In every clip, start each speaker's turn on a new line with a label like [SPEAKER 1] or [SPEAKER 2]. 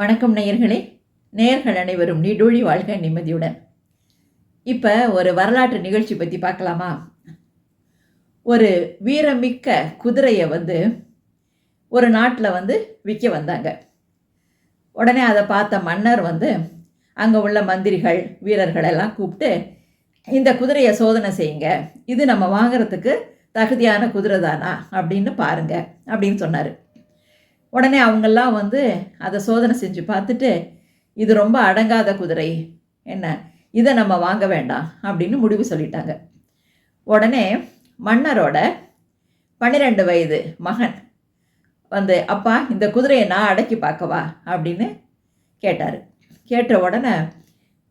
[SPEAKER 1] வணக்கம் நேயர்களே. நேயர்கள் அனைவரும் நீடூழி வாழ்க நிம்மதியுடன். இப்போ ஒரு வரலாற்று நிகழ்ச்சி பற்றி பார்க்கலாமா? ஒரு வீரமிக்க குதிரையை வந்து ஒரு நாட்டில் வந்து விற்க வந்தாங்க. உடனே அதை பார்த்த மன்னர் வந்து அங்கே உள்ள மந்திரிகள் வீரர்கள் எல்லாம் கூப்பிட்டு இந்த குதிரையை சோதனை செய்யுங்க. இது நம்ம வாங்குறதுக்கு தகுதியான குதிரை தானா? அப்படின்னு பாருங்கள் அப்படின்னு சொன்னார். உடனே அவங்கெல்லாம் வந்து அதை சோதனை செஞ்சு பார்த்துட்டு இது ரொம்ப அடங்காத குதிரை. என்ன? இதை நம்ம வாங்க வேண்டாம். அப்படின்னு முடிவு சொல்லிட்டாங்க. உடனே மன்னரோட பன்னிரெண்டு வயது மகன் வந்து அப்பா இந்த குதிரையை நான் அடக்கி பார்க்கவா? அப்படின்னு கேட்டார். கேட்ட உடனே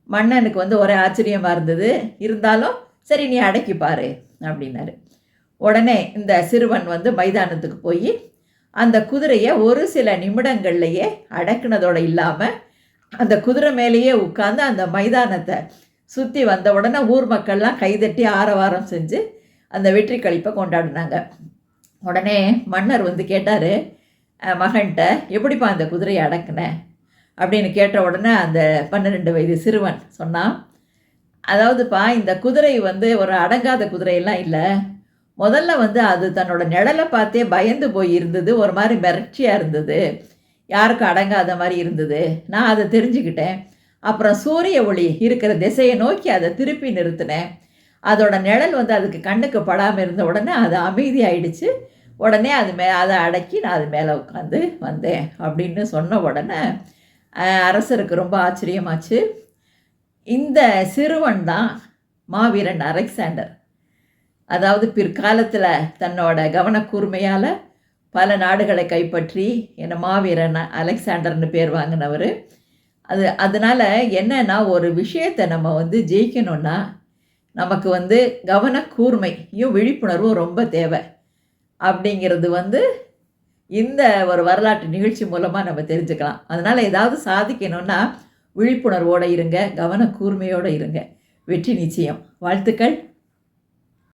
[SPEAKER 1] மன்னனுக்கு வந்து ஒரே ஆச்சரியமாக இருந்தது. இருந்தாலும் சரி நீ அடக்கி பாரு. அப்படின்னாரு. உடனே இந்த சிறுவன் வந்து மைதானத்துக்கு போய் அந்த குதிரையை ஒரு சில நிமிடங்கள்லையே அடக்குனதோடு இல்லாமல் அந்த குதிரை மேலேயே உட்காந்து அந்த மைதானத்தை சுற்றி வந்த உடனே ஊர் மக்கள்லாம் கைதட்டி ஆரவாரம் செஞ்சு அந்த வெற்றி கழிப்பை கொண்டாடினாங்க. உடனே மன்னர் வந்து கேட்டார் மகன்கிட்ட எப்படிப்பா அந்த குதிரையை அடக்குன? அப்படின்னு கேட்ட உடனே அந்த பன்னிரெண்டு வயது சிறுவன் சொன்னான் அதாவதுப்பா இந்த குதிரை வந்து ஒரு அடங்காத குதிரையெல்லாம் இல்லை. முதல்ல வந்து அது தன்னோட நிழலை பார்த்தே பயந்து போய் இருந்தது. ஒரு மாதிரி மிரட்சியாக இருந்தது. யாருக்கும் அடங்காத மாதிரி இருந்தது. நான் அதை தெரிஞ்சுக்கிட்டேன். அப்புறம் சூரிய ஒளி இருக்கிற திசையை நோக்கி அதை திருப்பி நிறுத்தினேன். அதோட நிழல் வந்து அதுக்கு கண்ணுக்கு படாமல் இருந்த உடனே அது அமைதியாயிடுச்சு. உடனே அது மே அதை அடக்கி நான் அது மேலே உட்காந்து வந்தேன் அப்படின்னு சொன்ன உடனே அரசருக்கு ரொம்ப ஆச்சரியமாச்சு. இந்த சிறுவன் தான் மாவீரன் அலெக்சாண்டர். அதாவது பிற்காலத்தில் தன்னோட கவனக்கூர்மையால் பல நாடுகளை கைப்பற்றி என்ன மாவீரன் அலெக்சாண்டர்னு பேர் வாங்கினவர். அது அதனால் என்னன்னா ஒரு விஷயத்தை நம்ம வந்து ஜெயிக்கணும்னா நமக்கு வந்து கவனக்கூர்மையும் விழிப்புணர்வும் ரொம்ப தேவை. அப்படிங்கிறது வந்து இந்த ஒரு வரலாற்று நிகழ்ச்சி மூலமாக நம்ம தெரிஞ்சுக்கலாம். அதனால் ஏதாவது சாதிக்கணும்னா விழிப்புணர்வோடு இருங்க கவனக்கூர்மையோடு இருங்க. வெற்றி நிச்சயம். வாழ்த்துக்கள்.